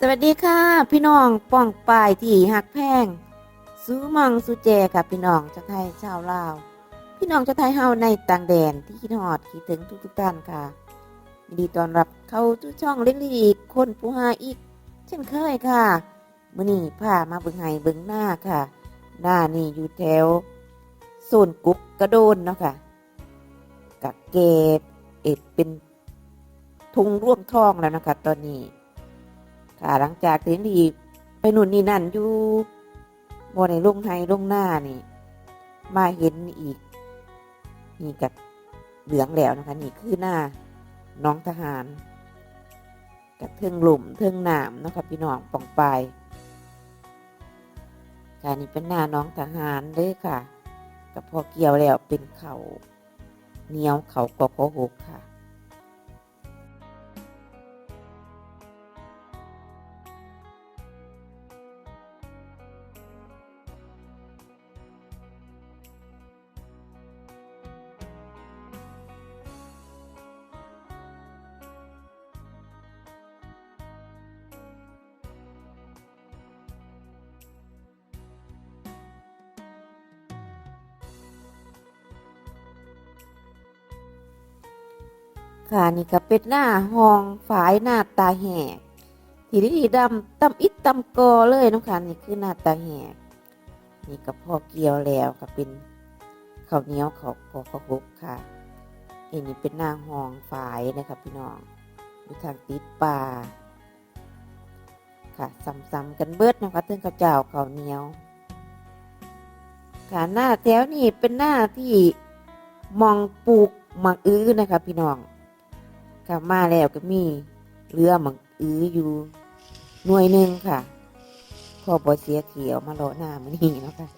สวัสดีค่ะ พี่น้องป้องปายที่หักแพงสู้มองสู้แจค่ะพี่น้องจะไทยชาวลาว พี่น้องจะไทยเฮาในต่างแดนที่คิดฮอดคิดถึงทุกทุกท่านค่ะยินดีต้อนรับเข้าทุกช่องเล็กๆอีกคนผู้หาอีก เช่นเคยค่ะมื้อนี้พามาเบิ่งไห้เบิ่งหน้าค่ะ หน้านี่อยู่แถวโซนกุกกระโดนเนาะค่ะกะเก็บเอ็ดเป็นทุงร่วงทองแล้วนะคะ ตอนนี้ ค่ะหลังจากที่นี่ไปนู่นนี่นั่นอยู่บ่ในลงไทยลงหน้านี่ มาเห็นอีก นี่กับเหลืองแล้วนะคะ นี่คือหน้าน้องทหาร กับเทิงหลุมเทิงหนามนะคะพี่น้องปองปายการนี้เป็นหน้าน้องทหารเด้ค่ะ กับพอเกี่ยวแล้วเป็นเขาเหนียวเขากอกหกค่ะ ค่ะนี่ก็เป็นหน้าห้องฝายหน้าตาแหกทีนี้ดำตำอิดตำกอเลยน้องค่ะนี่คือหน้าตาแหกนี่ก็พอเกี่ยวแล้วก็เป็นข้าวเหนียวข้าวพอข้าวบุกค่ะอันนี้เป็นหน้าห้องฝายนะครับพี่น้องมีทางติดปลาค่ะซ้ำๆกันเบิดนะคะเทิงข้าวเจ้าข้าวเหนียวค่ะหน้าแถวนี่เป็นหน้าที่มองปลูกหมักอื้อนะคะพี่น้อง ค่ะมาแล้วก็มีเรือหมักอื้ออยู่หน่วยหนึ่งค่ะพอบอเสียเขียวมาโลหน้ามันนี่นะค่ะ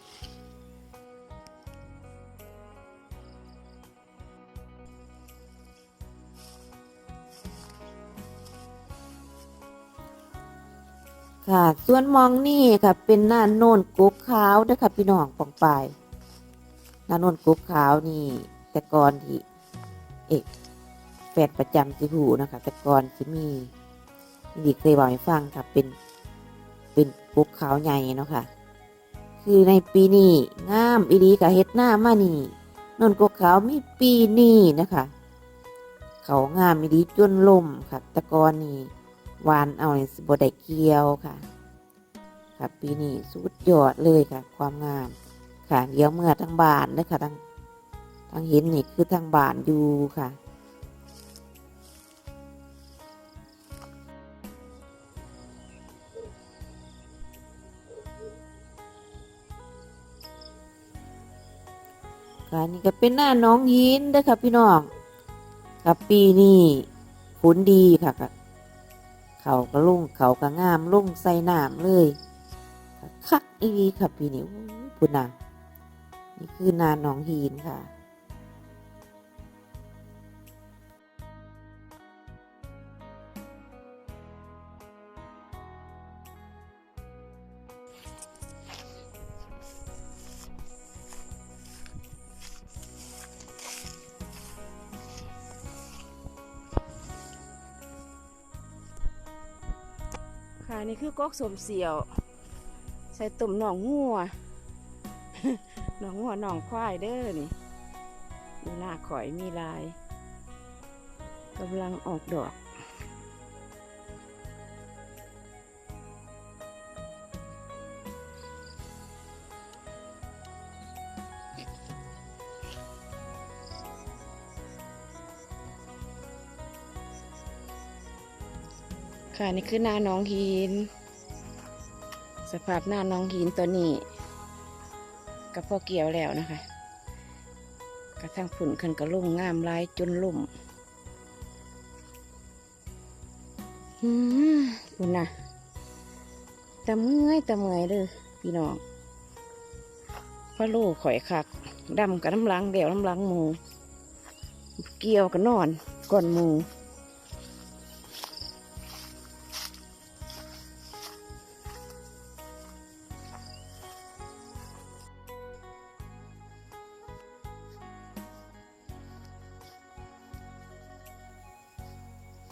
ค่ะ ส่วนมองนี่ค่ะ เป็นหน้าโน่นกุ๊กขาวเด้วยค่ะพี่น้องปองไปหน้าโน่นกุ๊กขาวนี่ แต่ก่อนที่เอก แฟนประจำสิหูนะคะ แต่ก่อนสิมีดีเคยบอกให้ฟังค่ะเป็นเป็นปุกขาวใหญ่เนาะค่ะ คือในปีนี้งามอีดีกับเฮ็ดหน้ามานี่นนกกขาวมีปีนี้นะคะเขางามอีดีจนล่มค่ะแตะกอนนี่หวานเอาในสบได้เกียวค่ะ ค่ะปีนี้สุดยอดเลยค่ะ ความงามค่ะเดี๋ยวเมื่อทางบานนะคะทางทางเห็นนี่คือทางบานอยู่ค่ะ ค่ะนี่ก็เป็นหน้าน้องหินเด้อค่ะพี่น้องกับปีนี้ฝนดีค่ะค่ะเขาก็ลุ่งเขาก็งามลุ่งใส่น้ำเลยคักอีดีค่ะปีนี้อู้พุนน่ะนี่คือนาน้องหินค่ะ ค่ะนี่คือกอกสมเสียว ใส่ตุ่มหนองงัวหนองงัวหนองควายเด้อนี่ดูหน้าข่อยมีลายกำลังออกดอก ค่ะนี่คือหน้าน้องหิน สภาพหน้าน้องหินตัวนี้กับพ่อเกี่ยวแล้วนะคะ กระทั่งผุ่นขึ้นกระลุ่มงามลายจนลุ่มอืมคุณนะตะเมื่อยตะเมื่อยเลยพี่น้องพระโลกข่อยคักดำกับน้ำลังเดี่ยวน้ำลังหมู เกี่ยวกับนอนก่อนหมู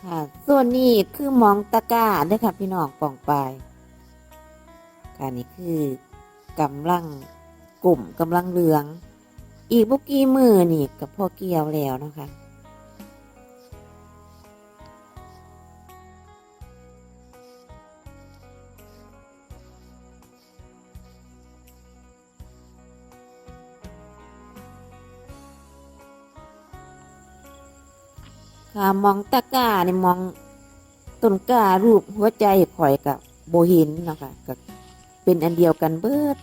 ค่ะ ส่วนนี้คือมองตะก้าเด้อค่ะพี่น้องป่องปลายค่ะนี่คือกำลังกลุ่มกำลังเหลือง อีกบุกี้มือนี่กับพ่อเกี่ยวแล้วนะคะ ค่ะมองตะกร้านี่มองต้นก้ารูปหัวใจข่อยกับโบหินนะคะกับเป็นอันเดียวกันเบิด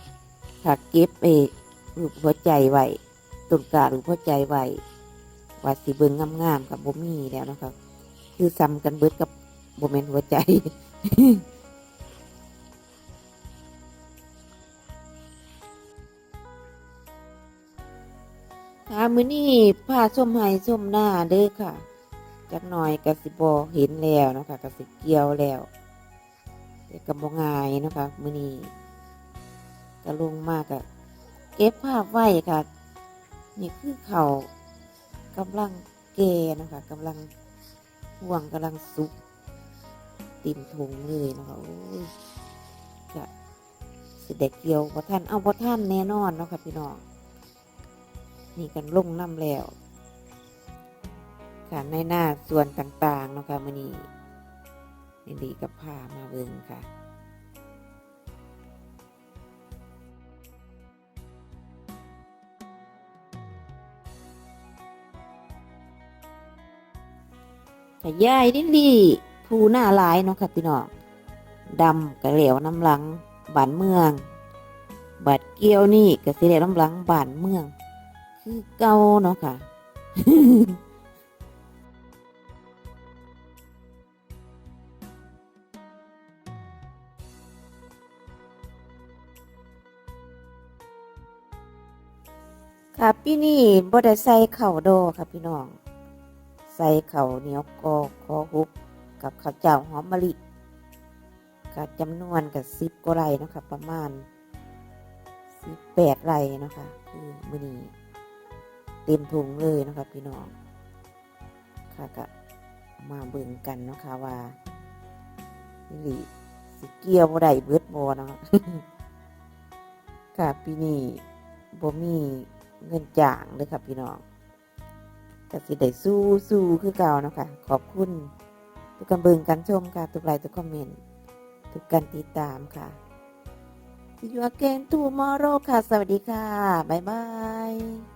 ค่ะเก็บเอรูปหัวใจไว้ต้นก้ารูปหัวใจไว้ว่าสิเบิงงามๆกับโบมีแล้วนะคะคือซ้ำกันเบิดกับโบเมนหัวใจค่ะมื้อนี้ผ้าส้มไห้ส้มหน้าเด้อค่ะ จักหน่อยกสิบอเห็นแล้วนะคะกสิเกี่ยวแล้วแต่กำบงายนะคะมือนี้ก็ลงมากอะเก็บภาพไว้ค่ะ นี่คือเขากำลังแกนะคะกำลังห่วงกำลังสุกติ่มถุงเลยนะคะโอ้ยก็สิเด็กเกี่ยวบ่ท่านเอาบ่ท่านแน่นอนเนาะค่ะพี่น้องนี่กันลงน้ำแล้ว ค่ะในหน้าส่วนต่างๆเนาะคะมื่อนี้ยินดีกับผ้ามาเบิงค่ะค่ะยายดิลี่ผู้หน้าลายเนาะค่ะพี่น้องดำกะเหลวน้ำหลังบานเมืองบาดเกี้ยวนี่กะสิเหลวน้ำหลังบานเมือง คือเก่าเนาะค่ะ ค่ะปีนี้บ่ได้ใส่เข่าวโดค่ะพี่น้อง ใส่เข่าวเหนียวกอคอฮุบกับข้าวเจ้าหอมมะลิกับจำนวนกับสิบกว่าไรเนาะคะประมาณสิบแปดไรเนาะคะคือมื้อนี้เต็มถุงเลยเนาะคะพี่น้องค่ะก็มาเบิ่งกันเนาะคะว่านี่ลิสิเกี่ยวบ่ได้เบิดบ่เนาะค่ะปีนี้บ่มี เงินจางเลยค่ะพี่น้องกสิได้สู้สู้คือเก่านะค่ะขอบคุณ ทุกการเบิ่งการชมค่ะ ทุกไลค์ทุกคอมเมนต์ทุกการติดตามค่ะ See you again tomorrow ค่ะ สวัสดีค่ะ บ๊ายบาย